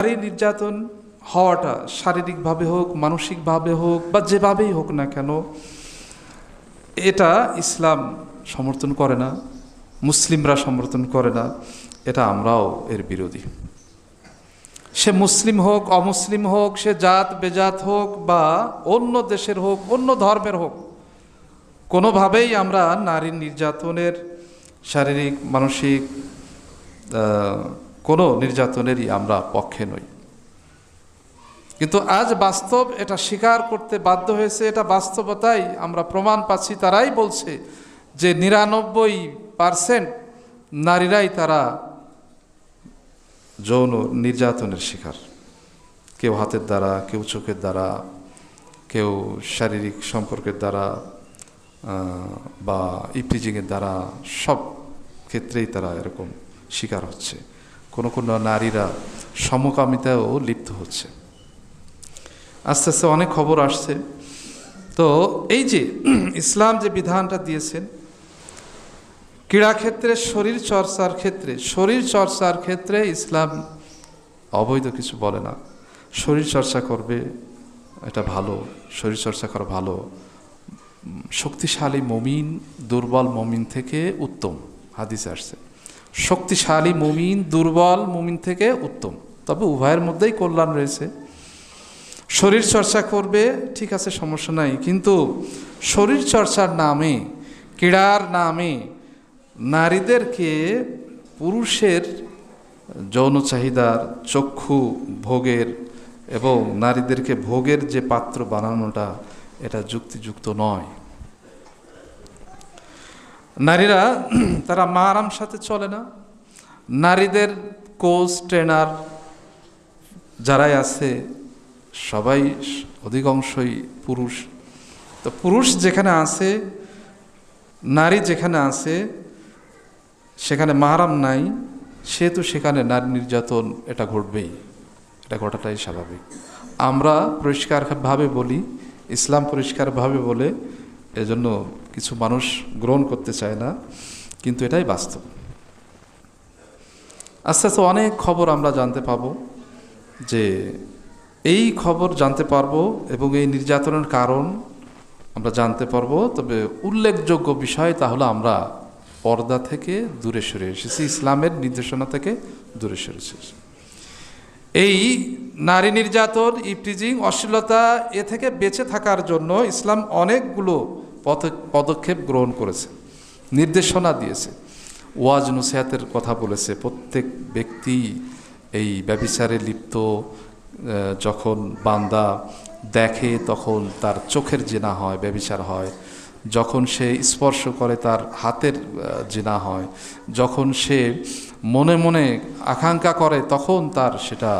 নারী নির্যাতন হওয়াটা শারীরিকভাবে হোক, মানসিকভাবে হোক, বা যেভাবেই হোক না কেন, এটা ইসলাম সমর্থন করে না, মুসলিমরা সমর্থন করে না, এটা আমরাও এর বিরোধী। সে মুসলিম হোক, অমুসলিম হোক, সে জাত, বেজাত হোক, বা অন্য দেশের হোক, অন্য ধর্মের হোক, কোনোভাবেই আমরা নারীর নির্যাতনের শারীরিক, মানসিক কোনো নির্যাতনেরই আমরা পক্ষে নই। কিন্তু আজ বাস্তব এটা স্বীকার করতে বাধ্য হয়েছে, এটা বাস্তবতাই আমরা প্রমাণ পাচ্ছি, তারাই বলছে যে নিরানব্বই পারসেন্ট নারীরাই তারা যৌন নির্যাতনের শিকার। কেউ হাতের দ্বারা, কেউ চোখের দ্বারা, কেউ শারীরিক সম্পর্কের দ্বারা বা ইপিজিংয়ের দ্বারা সব ক্ষেত্রেই তারা এরকম শিকার হচ্ছে। কোনো কোনো নারীরা সমকামিতায়ও লিপ্ত হচ্ছে। আস্তে আস্তে অনেক খবর আসছে। তো এই যে ইসলাম যে বিধানটা দিয়েছেন, ক্রীড়াক্ষেত্রে শরীর চর্চার ক্ষেত্রে, শরীর চর্চার ক্ষেত্রে ইসলাম অবৈধ কিছু বলে না। শরীর চর্চা করবে, এটা ভালো। শরীর চর্চা করা ভালো। শক্তিশালী মমিন, দুর্বল মমিন থেকে উত্তম। হাদিসে আসছে। শক্তিশালী, মুমিন, দুর্বল, মুমিন থেকে উত্তম। তবে উভয়ের মধ্যেই কল্যাণ রয়েছে। শরীর চর্চা করবে, ঠিক আছে, সমস্যা নাই। কিন্তু শরীর চর্চার নামে, ক্রীড়ার নামে নারীদেরকে পুরুষের যৌন চাহিদার, চক্ষু ভোগের এবং নারীদেরকে ভোগের যে পাত্র বানানোটা, এটা যুক্তিযুক্ত নয়। নারীরা, তারা মা আরাম সাথে চলে না। নারীদের কোচ, ট্রেনার যারাই আছে, সবাই অধিকাংশই পুরুষ। তো পুরুষ যেখানে আছে, নারী যেখানে আছে, সেখানে মাহারাম নাই, সেহেতু সেখানে নারী নির্যাতন এটা ঘটবেই। এটা ঘটাটাই স্বাভাবিক। আমরা পরিষ্কারভাবে বলি, ইসলাম পরিষ্কারভাবে বলে এজন্য কিছু মানুষ গ্রহণ করতে চায় না, কিন্তু এটাই বাস্তব। আস্তে আস্তে অনেক খবর আমরা জানতে পাবো যে এই খবর জানতে পারব এবং এই নির্যাতনের কারণ আমরা জানতে পারব, তবে উল্লেখযোগ্য বিষয় তাহলে আমরা পর্দা থেকে দূরে সরে এসেছি, ইসলামের নির্দেশনা থেকে দূরে সরে এসেছি। এই নারী নির্যাতন, ইপটিজিং, অশ্লীলতা এ থেকে বেঁচে থাকার জন্য ইসলাম অনেকগুলো পদক্ষেপ গ্রহণ করেছে, নির্দেশনা দিয়েছে। ওয়াজ নুসিহাতের কথা বলেছে, প্রত্যেক ব্যক্তি এই ব্যবিচারে লিপ্ত যখন বান্দা দেখে তখন তার চোখের জেনা হয় ব্যবিচার হয়। যখন সে স্পর্শ করে তার হাতের জেনা হয়, যখন সে মনে মনে আকাঙ্ক্ষা করে তখন তার সেটা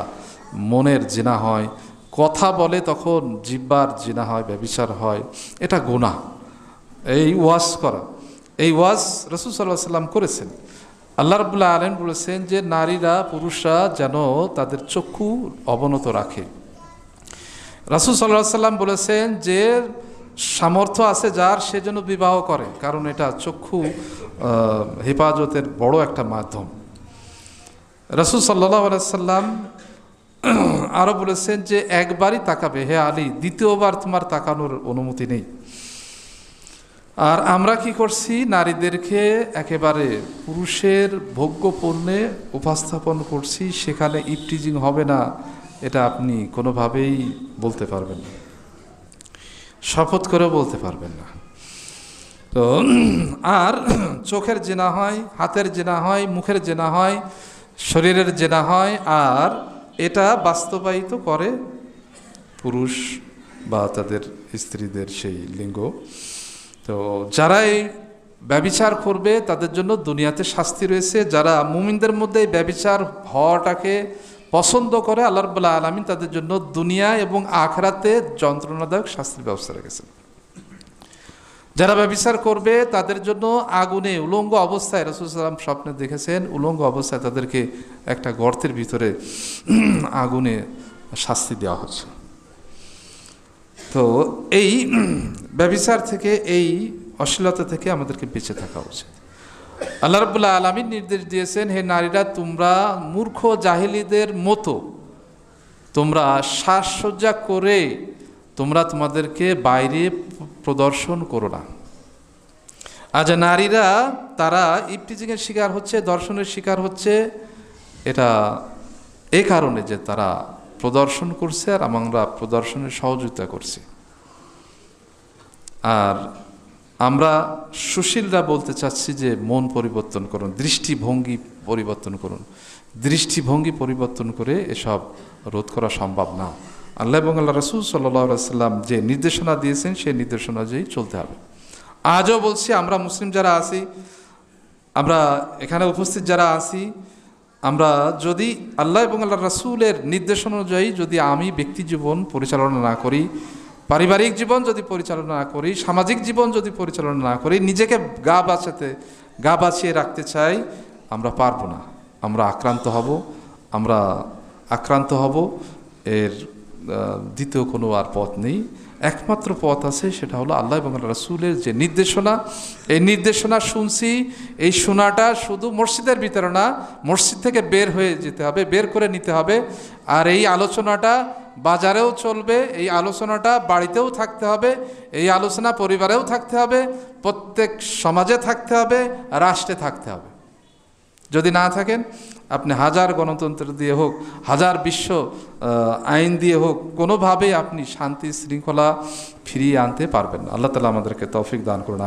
মনের জেনা হয়, কথা বলে তখন জিব্বার জেনা হয় ব্যবিচার হয়, এটা গোনা এই ওয়াজ করা, এই ওয়াজ রসুল সাল্লাহ সাল্লাম করেছেন। আল্লাহ রবুল্লাহ আলম বলেছেন যে নারীরা, পুরুষরা যেন তাদের চক্ষু অবনত রাখে। রাসুল সাল্লাহ সাল্লাম বলেছেন যে সামর্থ্য আছে যার, সে যেন বিবাহ করে। কারণ এটা চক্ষু হেফাজতের বড় একটা মাধ্যম। রাসুল সাল্লাহ সাল্লাম আরও বলেছেন যে, একবারই তাকাবে। হে আলী, দ্বিতীয়বার তোমার তাকানোর অনুমতি নেই। আর আমরা কি করছি? নারীদেরকে একেবারে পুরুষের ভোগ্য পণ্যে উপস্থাপন করছি। সেখানে ইপটিজিং হবে না, এটা আপনি কোনোভাবেই বলতে পারবেন না। শপথ করেও বলতে পারবেন না। তো, আর চোখের জেনা হয়, হাতের জেনা হয়, মুখের জেনা হয়, শরীরের জেনা হয়, আর এটা বাস্তবায়িত করে পুরুষ বা তাদের স্ত্রীদের সেই লিঙ্গ। তো যারা এই ব্যবিচার করবে, তাদের জন্য দুনিয়াতে শাস্তি রয়েছে। যারা মুমিনদের মধ্যে ব্যবিচার হওয়াটাকে পছন্দ করে আল্লাহ রব্বুল্লাহ আলমিন তাদের জন্য দুনিয়া এবং আখরাতে যন্ত্রণাদায়ক শাস্তির ব্যবস্থা রেখেছেন। যারা ব্যবিচার করবে, তাদের জন্য আগুনে উলঙ্গ অবস্থায় রসুল সাল্লাম স্বপ্নে দেখেছেন, উলঙ্গ অবস্থায় তাদেরকে একটা গর্তের ভিতরে আগুনে শাস্তি দেওয়া হচ্ছে। তো এই ব্যবিচার থেকে, এই অশ্লীলতা থেকে আমাদেরকে বেঁচে থাকা উচিত। আল্লাহ রবুল্লাহ আলমীর নির্দেশ দিয়েছেন, হে নারীরা, তোমরা মূর্খ জাহিলিদের মতো, তোমরা সাজসজ্জা করে তোমরা তোমাদেরকে বাইরে প্রদর্শন করো না। আজ নারীরা, তারা ইপটিজিংয়ের শিকার হচ্ছে, দর্শনের শিকার হচ্ছে, এটা এ কারণে যে তারা প্রদর্শন করছে আর আমরা প্রদর্শনের সহযোগিতা করছি। আর আমরা সুশীলরা বলতে চাচ্ছি যে মন পরিবর্তন করুন, দৃষ্টিভঙ্গি পরিবর্তন করুন। দৃষ্টিভঙ্গি পরিবর্তন করে এসব রোধ করা সম্ভব না। আল্লাহ এবং আল্লাহ রসুল সাল্লাম যে নির্দেশনা দিয়েছেন, সেই নির্দেশনা অনুযায়ী চলতে হবে। আজও বলছি, আমরা মুসলিম যারা আছি, আমরা এখানে উপস্থিত যারা আছি, আমরা যদি আল্লাহ এবং আল্লাহ রাসুলের নির্দেশনা অনুযায়ী যদি আমি ব্যক্তি জীবন পরিচালনা না করি পারিবারিক জীবন যদি পরিচালনা না করি, সামাজিক জীবন যদি পরিচালনা না করি, নিজেকে গা বাঁচাতে, গা বাঁচিয়ে রাখতে চাই, আমরা পারব না। আমরা আক্রান্ত হব, আমরা আক্রান্ত হব। এর দ্বিতীয় কোনো আর পথ নেই। একমাত্র পথ আছে, সেটা হলো আল্লাহ এবং রাসুলের যে নির্দেশনা। এই নির্দেশনা শুনছি, এই শোনাটা শুধু মসজিদের ভিতরে না, মসজিদ থেকে বের হয়ে যেতে হবে, বের করে নিতে হবে। আর এই আলোচনাটা বাজারেও চলবে, এই আলোচনাটা বাড়িতেও থাকতে হবে, এই আলোচনা পরিবারেও থাকতে হবে, প্রত্যেক সমাজে থাকতে হবে, রাষ্ট্রে থাকতে হবে। যদি না থাকেন আপনি হাজার গণতন্ত্র দিয়ে হোক, হাজার বিশ্ব আইন দিয়ে হোক, কোনোভাবেই আপনি শান্তি শৃঙ্খলা ফিরিয়ে আনতে পারবেন আল্লাহ তালা আমাদেরকে তৌফিক দান করুন